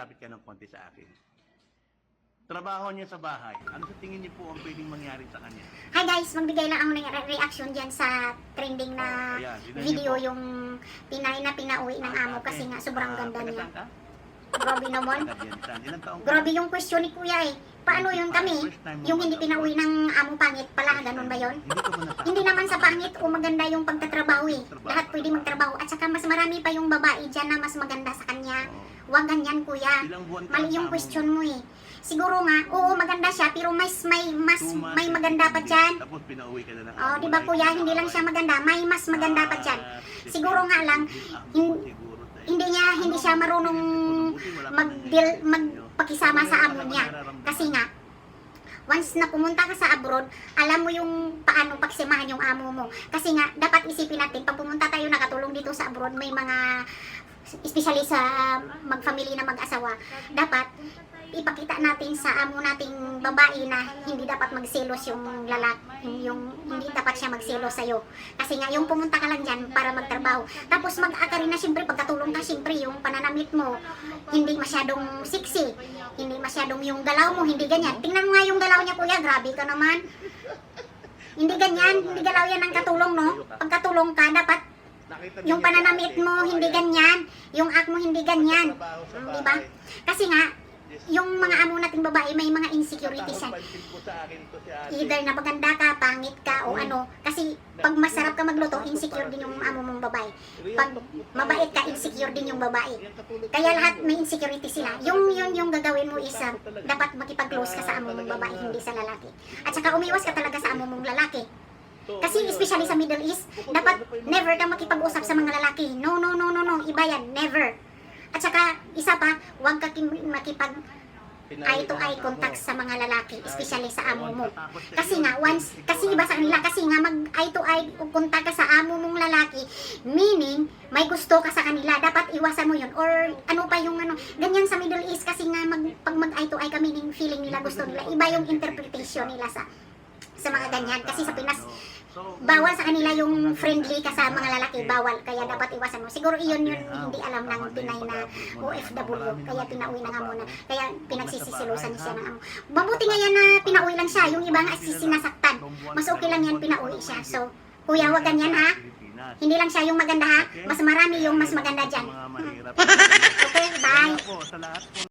Lapit ka ng konti sa akin. Trabaho niya sa bahay. Ano sa tingin niyo po ang pwedeng mangyari sa kanya? Hi guys, magbigay lang ako ng re- reaction dyan sa trending na Oh, ayan, tignan video po. yung pinay na pinauwi ng amo kasi nga sobrang Ah, ganda niya. Grabe naman. Taga Bianisan. Ilang taong ka? Grabe yung question ni kuya eh. Paano yun kami? First time mo Yung hindi mag- pinauwi ng amo pangit pala, ganun ba yun? Hindi ko ba natakot? Hindi naman sa pangit o maganda yung pagtatrabaho eh. Lahat pwede magtrabaho. At saka mas marami pa yung babae dyan na mas maganda sa kanya. Oo. Huwag ganyan kuya. Mali yung question mo? eh. Siguro nga, oo maganda siya pero mas may mas may and maganda pa 15 dyan. days, Tapos pinauwi ka na ng Oh, di ba Like, kuya, hindi lang siya maganda, may mas maganda pa. Ah, Siguro nga lang, hin-. Hindi niya hindi siya marunong mag-deal magpakisama sa amo niya. Kasi nga, once na pumunta ka sa abroad, alam mo yung paano pagsamahan yung amo mo. Kasi nga, dapat isipin natin, pag pumunta tayo nakatulong dito sa abroad, may mga, especially sa mag-family na mag-asawa, dapat ipakita natin sa amo nating babae na hindi dapat magselos yung lalaki, yung, hindi dapat siya magselos sa'yo. Kasi nga, yung pumunta ka lang dyan para magtrabaho. Tapos mag-aka rin na siyempre, pagkatulong ka siyempre, yung pananamit mo, hindi masyadong sexy, hindi masyadong yung galaw mo, hindi ganyan. Tingnan mo nga yung galaw niya kuya, grabe ka naman. Hindi ganyan, hindi galaw yan ng katulong, no? Pagkatulong ka, dapat yung pananamit mo, hindi ganyan. Yung act mo, hindi ganyan. Mm, di ba? Kasi nga, yung mga amo nating babae, may mga insecurities yan. Either na maganda ka, pangit ka, o ano. Kasi pag masarap ka magluto, insecure din yung amo mong babae. Pag mabait ka, insecure din yung babae. Kaya lahat may insecurity sila. Yung yun yung gagawin mo is uh, dapat makipag-close ka sa amo mong babae, hindi sa lalaki. At saka umiwas ka talaga sa amo mong lalaki. Kasi especially sa Middle East, dapat never ka makipag-usap sa mga lalaki. No, no, no, no, no. Iba yan. Never. At saka, isa pa, huwag ka makipag eye to eye contact sa mga lalaki, especially sa amo mo. Kasi nga, once, kasi iba sa kanila, kasi nga mag eye to eye contact ka sa amo mong lalaki, meaning, may gusto ka sa kanila, dapat iwasan mo yun. Or, ano pa yung ano, ganyan sa Middle East, kasi nga, mag, pag mag eye to eye ka, meaning feeling nila, gusto nila, iba yung interpretation nila sa sa mga ganyan. Kasi sa Pinas, bawal sa kanila yung friendly ka sa mga lalaki, bawal. Kaya dapat iwasan mo. Siguro iyon yun hindi alam ng Pinay na OFW. Kaya pinauwi ng amo na. Kaya pinagsisisilusan siya ng amo. Mabuti nga yan na pinauwi lang siya. Yung iba nga sinasaktan. Mas okay lang yan pinauwi siya. So, kuya, wag ganyan ha. Hindi lang siya yung maganda ha. Mas marami yung mas maganda dyan. Okay, bye.